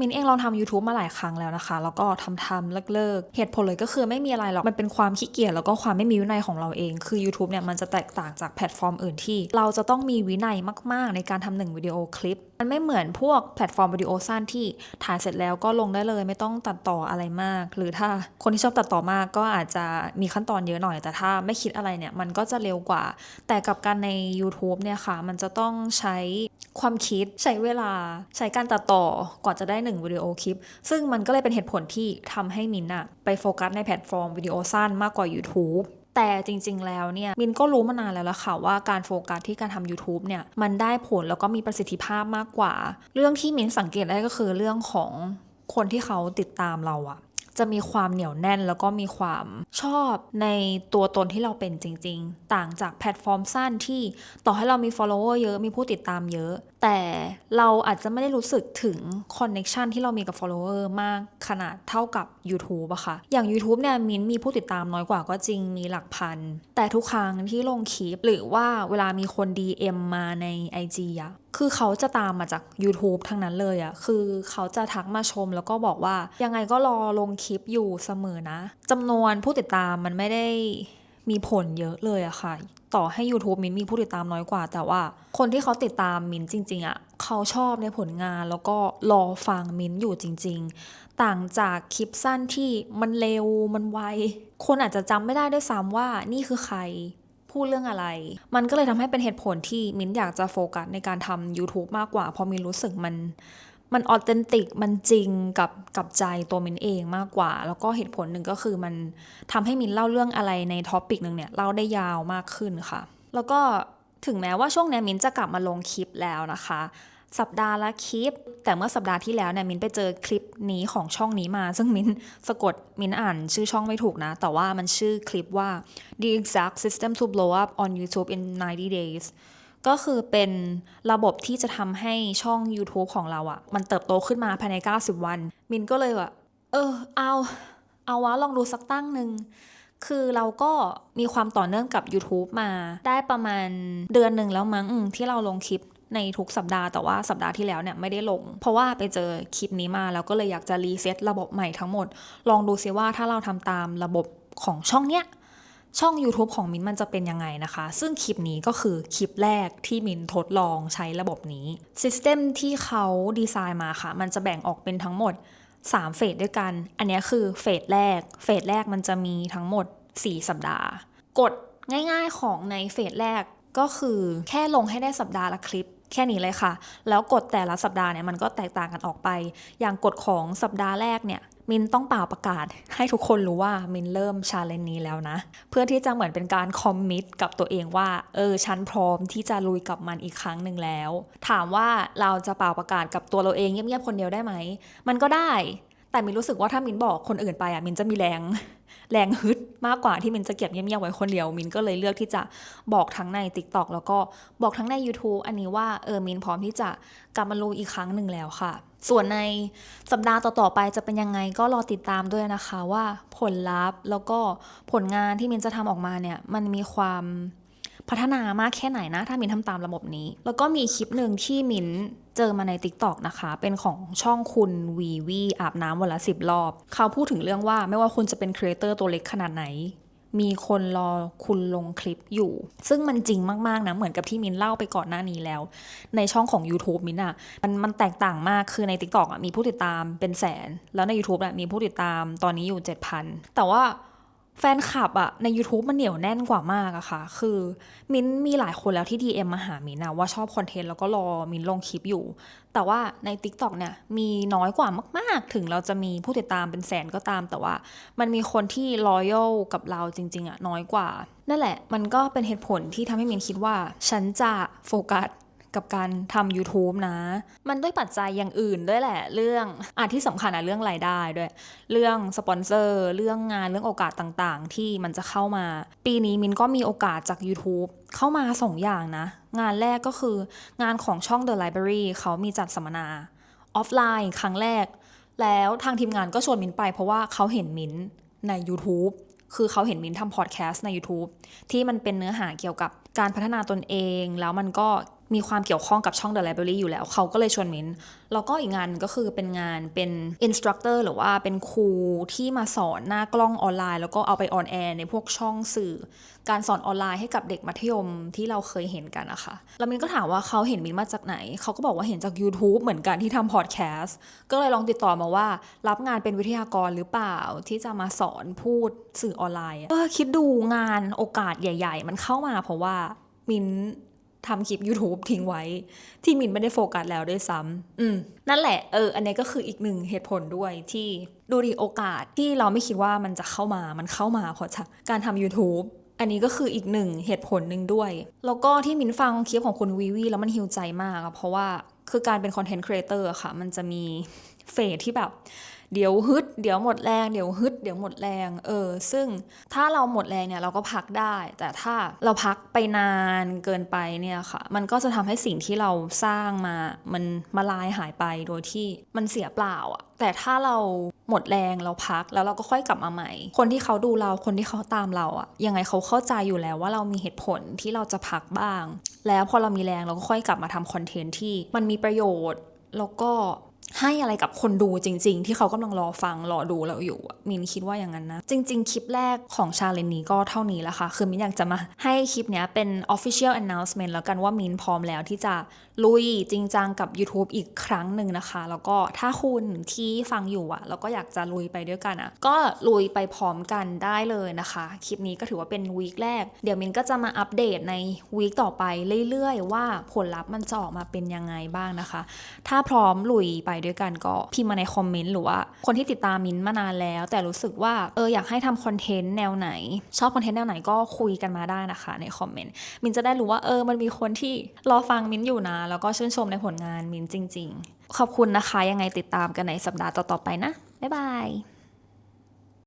มินเองลองทำ YouTube มาหลายครั้งแล้วนะคะ แล้วก็ทำทำเลิกเลิกๆเหตุผลเลยก็คือไม่มีอะไรหรอก มันเป็นความขี้เกียจแล้วก็ความไม่มีวินัยของเราเอง คือ YouTube เนี่ยมันจะแตกต่างจากแพลตฟอร์มอื่นที่ เราจะต้องมีวินัยมาก ๆ ในการทำหนึ่งวิดีโอคลิป มันไม่เหมือนพวกแพลตฟอร์มวิดีโอสั้นที่ถ่ายเสร็จแล้วก็ลงได้เลยไม่ต้องตัดต่ออะไรมาก หรือถ้าคนที่ชอบตัดต่อมากก็อาจจะมีขั้นตอนเยอะหน่อย แต่ถ้าไม่คิดอะไรเนี่ยมันก็จะเร็วกว่า แต่กับการใน YouTube เนี่ยค่ะ มันจะต้องใช้ความคิดใช้เวลาใช้การตัดต่อกว่าจะได้หนึ่งวิดีโอคลิป ซึ่งมันก็เลยเป็นเหตุผลที่ทำให้มินอะไปโฟกัสในแพลตฟอร์มวิดีโอสั้นมากกว่า YouTube แต่จริง ๆ แล้วเนี่ยมินก็รู้มานานแล้วล่ะค่ะว่าการโฟกัสที่การทำ YouTube เนี่ยมันได้ผลแล้วก็มีประสิทธิภาพมากกว่า เรื่องที่มินสังเกตได้ก็คือเรื่องของคนที่เขาติดตามเราอะจะมีความเหนียวแน่นแล้วก็มีความชอบในตัวตนที่เราเป็นจริง ๆ ต่างจากแพลตฟอร์มสั้นที่ต่อให้เรามี follower เยอะมีผู้ติดตามเยอะ แต่เราอาจจะไม่ได้รู้สึกถึง connection ที่เรามีกับ follower มากขนาดเท่ากับ YouTube อะค่ะ อย่าง YouTube เนี่ยมินมีผู้ติดตามน้อยกว่าก็จริงมีหลักพัน แต่ทุกครั้งที่ลงคลิปหรือว่าเวลามีคน DM มาใน IG อะคือเขาจะตามมาจาก YouTube ทั้งนั้นเลยอะคือเขาจะทักมาชมแล้วก็บอกว่ายังไงก็รอลงคลิปอยู่เสมอนะจำนวนผู้ติดตามมันไม่ได้ มีผลเยอะเลยอะค่ะ ต่อให้ YouTube มินมีผู้ติดตามน้อยกว่า แต่ว่าคนที่เขาติดตามมินจริง ๆอะเขาชอบในผลงานแล้วก็รอฟังมินอยู่จริง ๆ ต่างจากคลิปสั้นที่มันเร็วมันไว คนอาจจะจำไม่ได้ด้วยซ้ำว่านี่คือใครพูดเรื่องอะไร มันก็เลยทำให้เป็นเหตุผลที่มินอยากจะโฟกัสในการทำ YouTube มากกว่า เพราะมินรู้สึกมัน มันออเทนติกมันจริงกับกับใจตัวมินเองมากกว่า แล้วก็เหตุผลหนึ่งก็คือมันทำให้มินเล่าเรื่องอะไรในท็อปิกหนึ่งเนี่ยเล่าได้ยาวมากขึ้นค่ะ แล้วก็ถึงแม้ว่าช่วงนี้มินจะกลับมาลงคลิปแล้วนะคะ สัปดาห์ละคลิป แต่เมื่อสัปดาห์ที่แล้วเนี่ยมินไปเจอคลิปนี้ของช่องนี้มา ซึ่งมินสะกดมินอ่านชื่อช่องไม่ถูกนะ แต่ว่ามันชื่อคลิปว่า the exact system to blow up on YouTube in 90 days ก็คือเป็นระบบที่จะทำให้ช่อง YouTube ของเราอะ่ะ มันเติบโตขึ้นมาภายใน 90 วัน มินก็เลยว่าเออ เอา เอาวะลองดูสักตั้งหนึ่งคือเราก็มีความต่อเนื่องกับ YouTube มา ได้ประมาณเดือนหนึ่งแล้วมั้งที่เราลงคลิปในทุกสัปดาห์แต่ว่าสัปดาห์ที่แล้วเนี่ยไม่ได้ลง เพราะว่าไปเจอคลิปนี้มาแล้วก็เลยอยากจะรีเซ็ตระบบใหม่ทั้งหมด ลองดูซิว่าถ้าเราทำตามระบบของช่องเนี้ย ช่อง YouTube ของมินมันจะเป็นยังไงนะคะ ซึ่งคลิปนี้ก็คือคลิปแรกที่มินทดลองใช้ระบบนี้ซิสเต็มที่เขาดีไซน์มาค่ะ มันจะแบ่งออกเป็นทั้งหมด 3 เฟสด้วยกัน อันนี้คือเฟสแรก เฟสแรกมันจะมีทั้งหมด 4 สัปดาห์กฎง่ายๆของในเฟสแรกก็คือแค่ลงให้ได้สัปดาห์ละคลิปแค่นี้เลยค่ะ แล้วกฎแต่ละสัปดาห์เนี่ยมันก็แตกต่างกันออกไป อย่างกฎของสัปดาห์แรกเนี่ย มินต้องเป่าประกาศ ให้ทุกคนรู้ว่ามินเริ่มชาเลนนี้แล้วนะ เพื่อที่จะเหมือนเป็นการคอมมิตกับตัวเองว่า เออ ฉันพร้อมที่จะลุยกับมันอีกครั้งหนึ่งแล้ว ถามว่าเราจะเป่าประกาศกับตัวเราเองเงียบๆคนเดียวได้ไหม มันก็ได้ แต่มินรู้สึกว่าถ้ามินบอกคนอื่นไปอะมินจะมีแรง แรงฮึดมากกว่าที่มินจะเก็บเงียบๆไว้คนเดียว มินก็เลยเลือกที่จะบอกทั้งใน TikTok แล้วก็บอกทั้งใน YouTube อันนี้ว่าเออมินพร้อมที่จะกลับมาลุยอีกครั้งหนึ่งแล้วค่ะ ส่วนในสัปดาห์ต่อๆไปจะเป็นยังไงก็รอติดตามด้วยนะคะว่าผลลัพธ์แล้วก็ผลงานที่มินจะทำออกมาเนี่ยมันมีความพัฒนามากแค่ไหนนะ ถ้ามินทำตามระบบนี้ แล้วก็มีคลิปหนึ่งที่มิน เจอมาใน TikTok นะคะ เป็นของช่องคุณวีวีอาบน้ำวันละสิบรอบ เขาพูดถึงเรื่องว่าไม่ว่าคุณจะเป็นครีเอเตอร์ตัวเล็กขนาดไหน มีคนรอคุณลงคลิปอยู่ ซึ่งมันจริงมากๆนะ เหมือนกับที่มินเล่าไปก่อนหน้านี้แล้ว ในช่องของ YouTube มินอะมันมันแตกต่างมากคือใน TikTok อะมีผู้ติดตามเป็นแสน แล้วใน YouTube อะมีผู้ติดตามตอนนี้อยู่ 7,000 แต่ว่า แฟนคลับอะใน YouTube มันเหนียวแน่นกว่ามากอะค่ะ คือมินมีหลายคนแล้วที่ DM มาหามินอะว่าชอบคอนเทนต์แล้วก็รอมินลงคลิปอยู่ แต่ว่าใน TikTok เนี่ยมีน้อยกว่ามาก ๆ ถึงเราจะมีผู้ติดตามเป็นแสนก็ตาม แต่ว่ามันมีคนที่ loyal กับเราจริง ๆอะน้อยกว่า นั่นแหละ มันก็เป็นเหตุผลที่ทำให้มินคิดว่า ฉันจะโฟกัส กับการทำ YouTube นะ มันด้วยปัจจัยอย่างอื่นด้วยแหละ เรื่องอะที่สำคัญอะเรื่องรายได้ด้วย เรื่องสปอนเซอร์ เรื่องงานเรื่องโอกาสต่างๆ ที่มันจะเข้ามา ปีนี้มินก็มีโอกาสจาก YouTube เข้ามาสองอย่างนะ งานแรกก็คืองานของช่อง The Library เขามีจัดสัมมนาออฟไลน์ครั้งแรก แล้วทางทีมงานก็ชวนมินไปเพราะว่าเขาเห็นมินใน YouTube คือเขาเห็นมินทำพอดแคสต์ใน YouTube ที่มันเป็นเนื้อหาเกี่ยวกับการพัฒนาตนเอง แล้วมันก็ มีความเกี่ยวข้องกับช่อง The Library อยู่แล้ว เขาก็เลยชวนมิ้นแล้วก็อีกงานก็คือเป็นงานเป็น instructor หรือว่าเป็นครูที่มาสอนหน้ากล้องออนไลน์ แล้วก็เอาไปออนแอร์ในพวกช่องสื่อ การสอนออนไลน์ให้กับเด็กมัธยมที่เราเคยเห็นกันนะคะแล้วมินก็ถามว่าเขาเห็นมินมาจากไหน เขาก็บอกว่าเห็นจาก YouTube เหมือนกันที่ทำพอดแคสต์ก็เลยลองติดต่อมาว่า รับงานเป็นวิทยากรหรือเปล่าที่จะมาสอนพูดสื่อออนไลน์เออคิดดูงานโอกาสใหญ่ ๆ มันเข้ามาเพราะว่ามิน ทำคลิป YouTube ทิ้งไว้ ที่มินไม่ได้โฟกัสแล้วด้วยซ้ำอืมนั่นแหละเอออันนี้ก็คืออีกหนึ่งเหตุผลด้วยที่ดูดีโอกาสที่เราไม่คิดว่ามันจะเข้ามามันเข้ามาเพราะจากการทำ YouTube อันนี้ก็คืออีกหนึ่งเหตุผลหนึ่งด้วย แล้วก็ที่มินฟังคลิปของคุณวีวีแล้วมันฮิวใจมากอะเพราะว่าคือการเป็นคอนเทนต์ครีเอเตอร์ค่ะ มันจะมีเฟสที่แบบ เดี๋ยวฮึด เดี๋ยวหมดแรง เดี๋ยวฮึด เดี๋ยวหมดแรง เออ ซึ่งถ้าเราหมดแรงเนี่ยเราก็พักได้ แต่ถ้าเราพักไปนานเกินไปเนี่ยค่ะ มันก็จะทำให้สิ่งที่เราสร้างมา มันมาลายหายไปโดยที่มันเสียเปล่าอะแต่ถ้าเราหมดแรงเราพักแล้วเราก็ค่อยกลับมาใหม่ คนที่เขาดูเราคนที่เขาตามเราอะยังไงเขาเข้าใจอยู่แล้วว่าเรามีเหตุผลที่เราจะพักบ้าง แล้วพอเรามีแรงเราก็ค่อยกลับมาทำคอนเทนต์ที่มันมีประโยชน์ แล้วก็ ให้อะไรกับคนดูจริง ๆ ที่เขากำลังรอฟังรอดูเราอยู่มินคิดว่าอย่างนั้นนะ จริง ๆ คลิปแรกของชาเลนนี้ก็เท่านี้แหละค่ะ คือมินอยากจะมาให้คลิปเนี้ยเป็น official announcement แล้วกันว่ามินพร้อมแล้วที่จะลุยจริงจังกับ YouTube อีกครั้งหนึ่งนะคะ แล้วก็ถ้าคุณที่ฟังอยู่อะแล้วก็อยากจะลุยไปด้วยกันอะก็ลุยไปพร้อมกันได้เลยนะคะ คลิปนี้ก็ถือว่าเป็นวีคแรก เดี๋ยวมินก็จะมาอัปเดตในวีคต่อไปเรื่อยๆ ว่าผลลัพธ์มันจะออกมาเป็นยังไงบ้างนะคะ ถ้าพร้อมลุยไปด้วยกันก็พิมพ์มาในคอมเมนต์หรือว่า คนที่ติดตามมินมานานแล้ว แต่รู้สึกว่าเอออยากให้ทำคอนเทนต์แนวไหน ชอบคอนเทนต์แนวไหนก็คุยกันมาได้นะคะในคอมเมนต์มินจะได้รู้ว่าเออมันมีคนที่รอฟังมินอยู่นะ แล้วก็ชื่นชมในผลงานมินจริง ๆ ขอบคุณนะคะยังไงติดตามกันในสัปดาห์ต่อๆไปนะบ๊ายบาย